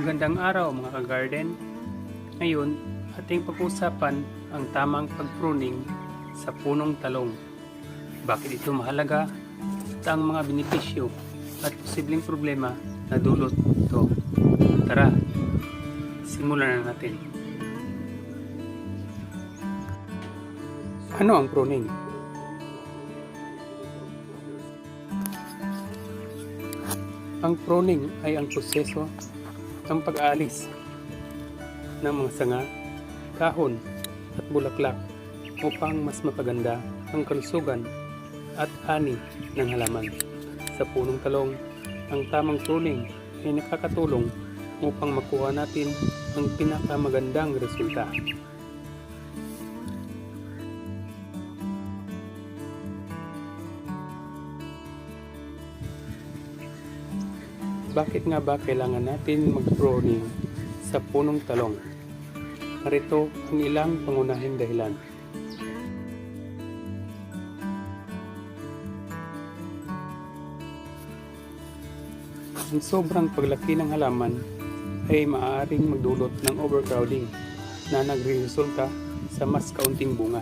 Magandang araw mga ka-garden. Ngayon, ating pag-usapan ang tamang pag-pruning sa punong talong. Bakit ito mahalaga at ang mga benepisyo at posibleng problema na dulot ito. Tara, simulan na natin. Ano ang pruning? Ang pruning ay ang proseso ang pag-aalis ng mga sanga, kahon at bulaklak upang mas mapaganda ang kalusugan at ani ng halaman. Sa punong talong, ang tamang pruning ay nakakatulong upang makuha natin ang pinakamagandang resulta. Bakit nga ba kailangan natin mag-pruning sa punong talong? Narito ang ilang pangunahing dahilan. Ang sobrang paglaki ng halaman ay maaaring magdulot ng overcrowding na nagresulta sa mas kaunting bunga.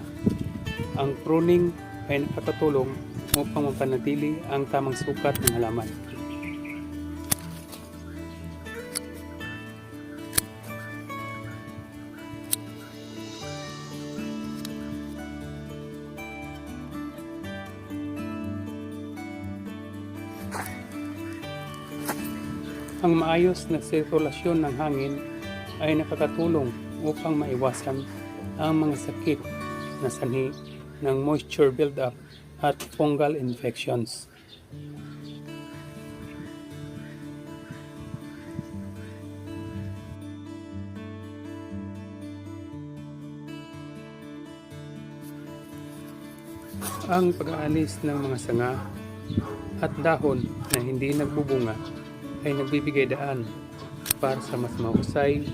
Ang pruning ay nakakatulong upang mapanatili ang tamang sukat ng halaman. Ang maayos na sirkulasyon ng hangin ay nakakatulong upang maiwasan ang mga sakit na sanhi ng moisture buildup at fungal infections. Ang pag-aalis ng mga sanga at dahon na hindi nagbubunga ay nagbibigay daan para sa mas mahusay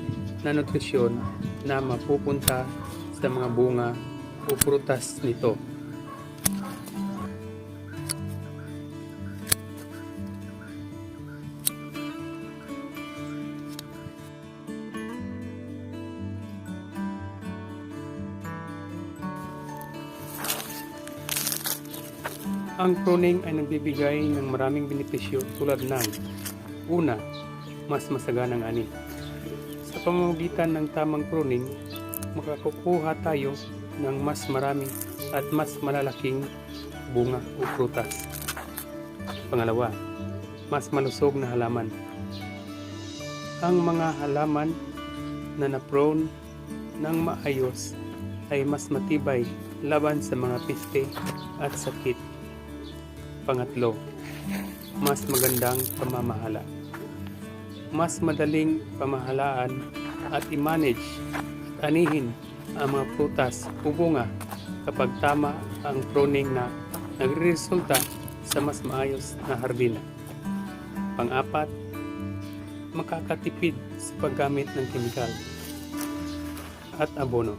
na nutrisyon na mapupunta sa mga bunga o prutas nito. Ang pruning ay nagbibigay ng maraming benepisyo tulad ng Una, mas masaganang ani. Sa pamamagitan ng tamang pruning, makakukuha tayo ng mas marami at mas malalaking bunga o prutas. Pangalawa, mas malusog na halaman. Ang mga halaman na na-prone ng maayos ay mas matibay laban sa mga piste at sakit. Pangatlo, mas magandang pamamahala. Mas madaling pamahalaan at i-manage at anihin ang mga prutas o bunga kapag tama ang pruning na nagresulta sa mas maayos na hardina. Pang-apat, makakatipid sa paggamit ng kemikal at abono.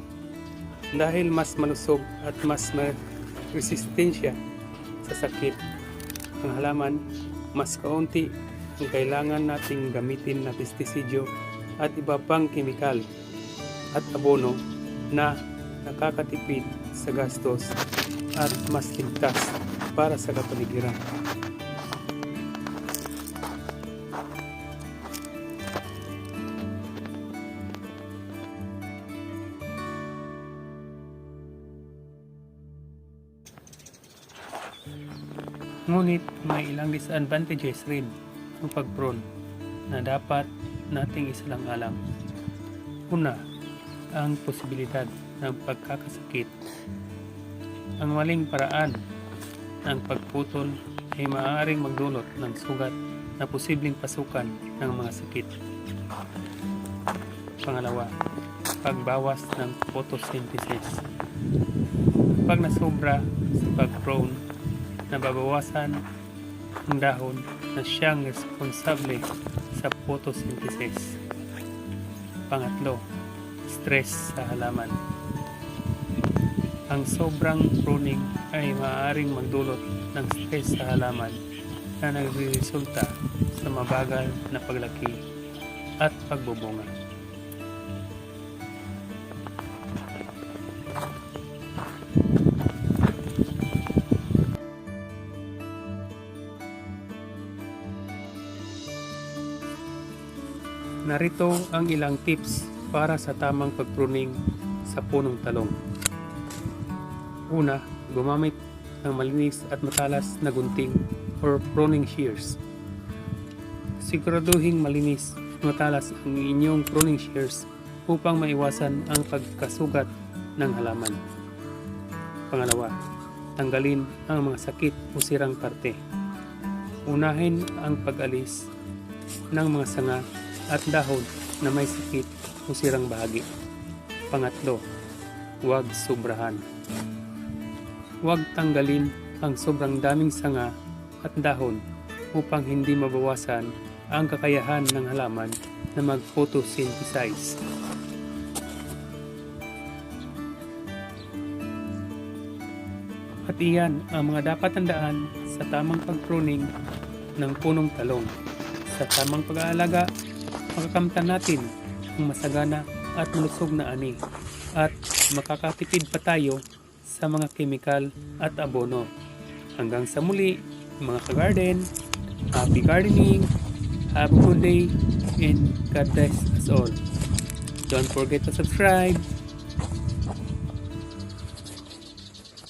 Dahil mas malusog at mas may resistensya sa sakit ang halaman, mas kaunti ang kailangan nating gamitin na pestisidyo at iba pang kemikal at abono na nakakatipid sa gastos at mas ligtas para sa kapaligiran. Ngunit may ilang disadvantages rin ang pag-prone na dapat nating isalang-alang. Una, ang posibilidad ng pagkakasakit. Ang maling paraan ng pagputol ay maaaring magdulot ng sugat na posibleng pasukan ng mga sakit. Pangalawa, pagbawas ng photosynthesis. Pag nasobra sa pag-prone, nababawasan ang dahon na siyang responsable sa photosynthesis. Pangatlo, stress sa halaman. Ang sobrang pruning ay maaaring magdulot ng stress sa halaman na nagresulta sa mabagal na paglaki at pagbubunga. Narito ang ilang tips para sa tamang pagpruning sa punong talong. Una, gumamit ng malinis at matalas na gunting or pruning shears. Siguraduhing malinis at matalas ang inyong pruning shears upang maiwasan ang pagkasugat ng halaman. Pangalawa, tanggalin ang mga sakit o sirang parte. Unahin ang pag-alis ng mga sanga at dahon na may sakit o sirang bahagi. Pangatlo, huwag sobrahan. Huwag tanggalin ang sobrang daming sanga at dahon upang hindi mabawasan ang kakayahan ng halaman na mag-photosynthesize. At iyan ang mga dapat tandaan sa tamang pag-pruning ng punong talong. Sa tamang pag-aalaga, makakamtan natin ang masagana at malusog na ani at makakatipid pa tayo sa mga kemikal at abono. Hanggang sa muli, mga ka-garden, happy gardening, have a good day, and God bless us all. Don't forget to subscribe.